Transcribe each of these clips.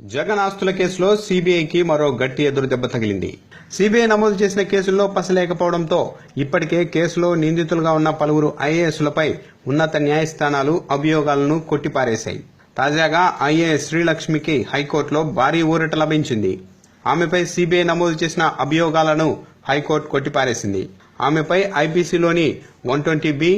జగన్ ఆస్తుల కేసులో సీబీఐకి మరో గట్టి ఎదురు దెబ్బ తగిలింది. సీబీఐ నమోదు చేసిన కేసుల్లో పసలేకపోవడంతో ఇప్పటికే కేసులో నిందితులుగా ఉన్న పలువురు ఐఏఎస్లపై ఉన్నత న్యాయస్థానాలు అభియోగాలను కొట్టిపారేశాయి. తాజాగా ఐఏఎస్ శ్రీలక్ష్మికి హైకోర్టులో భారీ ఊరట లభించింది. ఆమెపై సీబీఐ నమోదు చేసిన అభియోగాలను హైకోర్టు కొట్టిపారేసింది. ఆమెపై ఐపీసీలోని one twenty B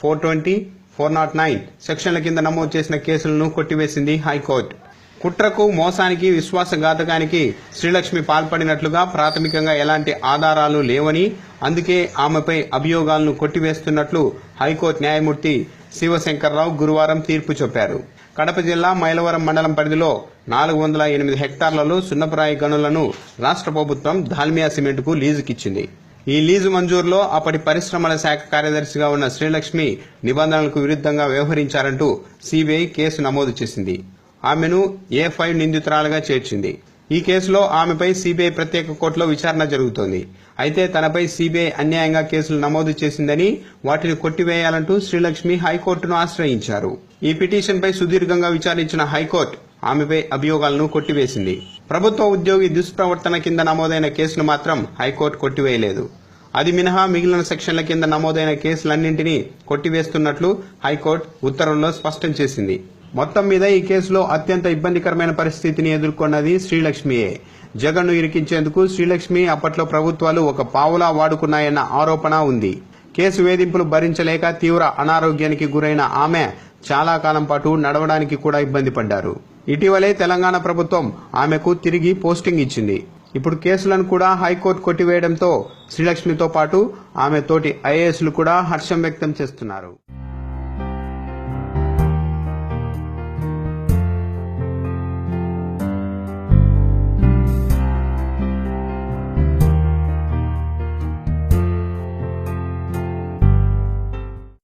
four twenty four naught nine సెక్షన్ల కింద నమోదు చేసిన కేసులను కొట్టివేసింది హైకోర్టు. కుట్రకు మోసానికి విశ్వాసఘాతకానికి శ్రీలక్ష్మి పాల్పడినట్లుగా ప్రాథమికంగా ఎలాంటి ఆధారాలు లేవని అందుకే ఆమెపై అభియోగాలను కొట్టివేస్తున్నట్లు హైకోర్టు న్యాయమూర్తి శివశంకర్రావు గురువారం తీర్పు చెప్పారు. కడప జిల్లా మైలవరం మండలం పరిధిలో నాలుగు వందల ఎనిమిది హెక్టార్లలో సున్నపురాయి గనులను రాష్ట్ర ప్రభుత్వం ధాల్మియా సిమెంట్కు లీజుకిచ్చింది. ఈ లీజు మంజూరులో అప్పటి పరిశ్రమల శాఖ కార్యదర్శిగా ఉన్న శ్రీలక్ష్మి నిబంధనలకు విరుద్ధంగా వ్యవహరించారంటూ సీబీఐ కేసు నమోదు చేసింది. ఆమెను ఏ ఫైవ్ నిందితురాలుగా చేర్చింది? ఈ కేసులో ఆమెపై సీబీఐ ప్రత్యేక కోర్టులో విచారణ జరుగుతోంది. అయితే తనపై సీబీఐ అన్యాయంగా కేసులు నమోదు చేసిందని వాటిని కొట్టివేయాలంటూ శ్రీలక్ష్మి హైకోర్టును ఆశ్రయించారు. ఈ పిటిషన్పై సుదీర్ఘంగా విచారించిన హైకోర్టు ఆమెపై అభియోగాలను కొట్టివేసింది. ప్రభుత్వ ఉద్యోగి దుష్ప్రవర్తన కింద నమోదైన కేసును మాత్రం హైకోర్టు కొట్టివేయలేదు. అది మినహా మిగిలిన సెక్షన్ల కింద నమోదైన కేసులన్నింటినీ కొట్టివేస్తున్నట్లు హైకోర్టు ఉత్తర్వుల్లో స్పష్టం చేసింది. మొత్తం మీద ఈ కేసులో అత్యంత ఇబ్బందికరమైన పరిస్థితిని ఎదుర్కొన్నది శ్రీలక్ష్మియే. జగన్ను ఇరికించేందుకు శ్రీలక్ష్మి అప్పట్లో ప్రభుత్వాలు ఒక పావులా వాడుకున్నాయన్న ఆరోపణ ఉంది. కేసు వేధింపులు భరించలేక తీవ్ర అనారోగ్యానికి గురైన ఆమె చాలా కాలం పాటు నడవడానికి కూడా ఇబ్బంది పడ్డారు. ఇటీవలే తెలంగాణ ప్రభుత్వం ఆమెకు తిరిగి పోస్టింగ్ ఇచ్చింది. ఇప్పుడు కేసులను కూడా హైకోర్టు కొట్టివేయడంతో శ్రీలక్ష్మితో పాటు ఆమె తోటి ఐఏఎస్లు కూడా హర్షం వ్యక్తం చేస్తున్నారు.